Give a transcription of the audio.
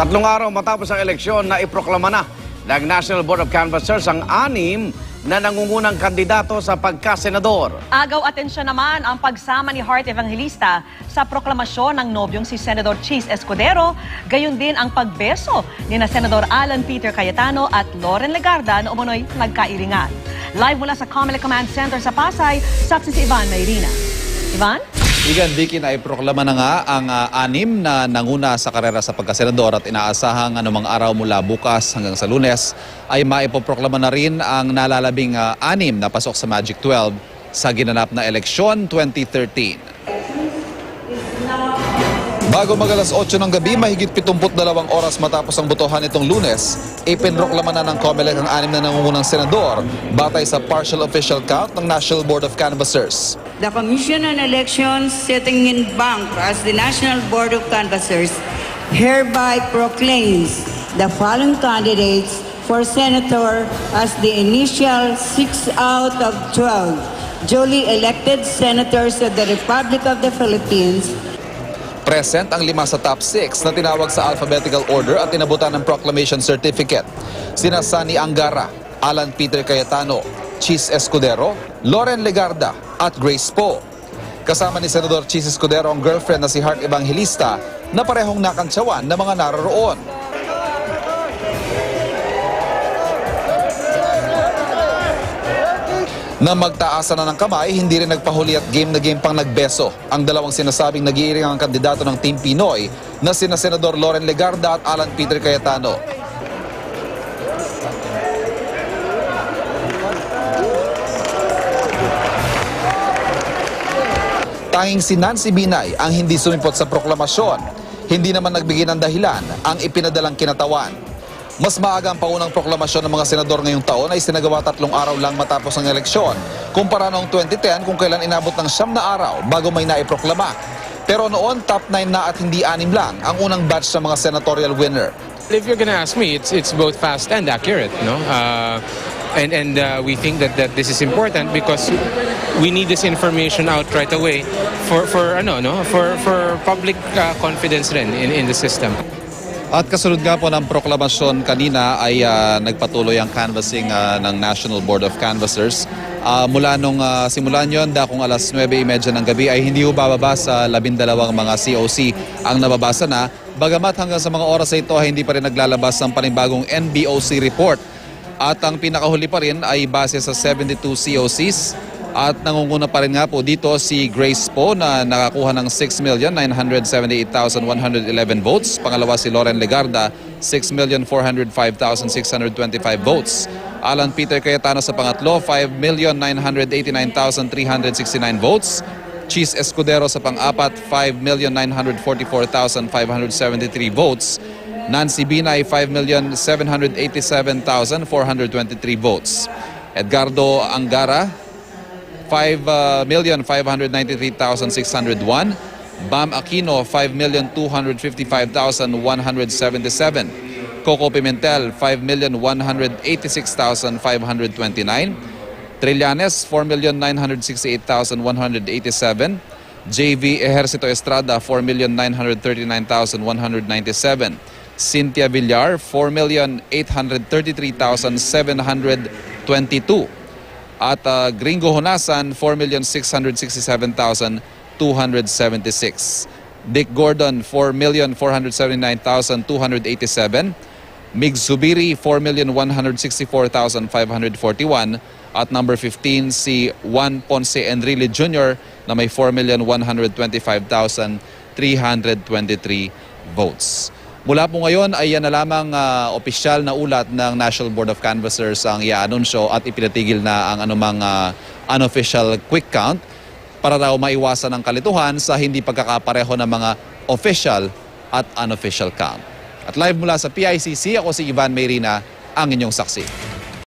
Tatlong araw matapos ang eleksyon na iproklama na ng National Board of Canvassers ang anim na nangungunang kandidato sa pagkasenador. Agaw atensyon naman ang pagsama ni Hart Evangelista sa proklamasyon ng nobyong si Senador Cheese Escudero, gayon din ang pagbeso ni na Senador Alan Peter Cayetano at Loren Legarda na umunoy nagkairingan. Live mula sa Comelec Command Center sa Pasay, saksi si Ivan Mayrina. Ivan? Igan Vicky na iproklama na nga ang ah, anim na nanguna sa karera sa pagkasenador at inaasahang anumang araw mula bukas hanggang sa lunes ay maipoproklama na rin ang nalalabing ah, anim na pasok sa Magic 12 sa ginanap na eleksyon 2013. Bago mag alas 8 ng gabi, mahigit 72 oras matapos ang botohan itong lunes, ipinroklama na ng COMELEC ang anim na nangungunang senador batay sa partial official count ng National Board of Canvassers. The Commission on Elections sitting in bank as the National Board of Canvassers hereby proclaims the following candidates for senator as the initial six out of 12 duly elected senators of the Republic of the Philippines Present ang lima sa top 6 na tinawag sa alphabetical order at inabutan ng proclamation certificate. Sina Sani Angara, Alan Peter Cayetano, Cheese Escudero, Loren Legarda at Grace Poe. Kasama ni Senador Cheese Escudero ang girlfriend na si Hart Evangelista na parehong nakantsawan ng mga naroroon. Na magtaasan na ng kamay, hindi rin nagpahuli at game na game pang nagbeso. Ang dalawang sinasabing nag-iiring ang kandidato ng Team Pinoy na sina Senador Loren Legarda at Alan Peter Cayetano. Tanging si Nancy Binay ang hindi sumipot sa proklamasyon. Hindi naman nagbigay ng dahilan ang ipinadalang kinatawan. Mas maaga ang paunang proklamasyon ng mga senador ngayong taon ay sinagawa tatlong araw lang matapos ang eleksyon, kumpara noong 2010 kung kailan inabot ng siyam na araw bago may naiproklama. Pero noon, top 9 na at hindi anim lang ang unang batch ng mga senatorial winner. If you're gonna ask me, it's it's both fast and accurate, no? Uh, and and uh, we think that that this is important because we need this information out right away for for ano no for for public uh, confidence rin in in the system. At kasunod nga po ng proklamasyon kanina ay ah, nagpatuloy ang canvassing ah, ng National Board of Canvassers. Ah, mula nung ah, simulan yon, dakong alas 9.30 ng gabi ay hindi ho bababa sa labindalawang mga COC ang nababasa na. Bagamat hanggang sa mga oras na ito ay hindi pa rin naglalabas ang panibagong NBOC report. At ang pinakahuli pa rin ay base sa 72 COCs at nangunguna pa rin nga po dito si Grace Po na nakakuha ng 6,978,111 votes. Pangalawa si Loren Legarda, 6,405,625 votes. Alan Peter Cayetano sa pangatlo, 5,989,369 votes. Cheese Escudero sa pang-apat, 5,944,573 votes. Nancy Binay, 5,787,423 votes. Edgardo Angara, 5,593,601. Uh, Bam Aquino, 5,255,177. Coco Pimentel, 5,186,529. Trillanes, 4,968,187. JV Ejercito Estrada, 4,939,197. Cynthia Villar, 4,833,722. At uh, Gringo Honasan, 4,667,276. Dick Gordon, 4,479,287. Mig Zubiri, 4,164,541. At number 15, si Juan Ponce Enrile Jr. na may 4,125,323 votes. Mula po ngayon ay yan na lamang ah, opisyal na ulat ng National Board of Canvassers ang iaanunsyo at ipinatigil na ang anumang ah, unofficial quick count para raw maiwasan ang kalituhan sa hindi pagkakapareho ng mga official at unofficial count. At live mula sa PICC, ako si Ivan Mayrina, ang inyong saksi.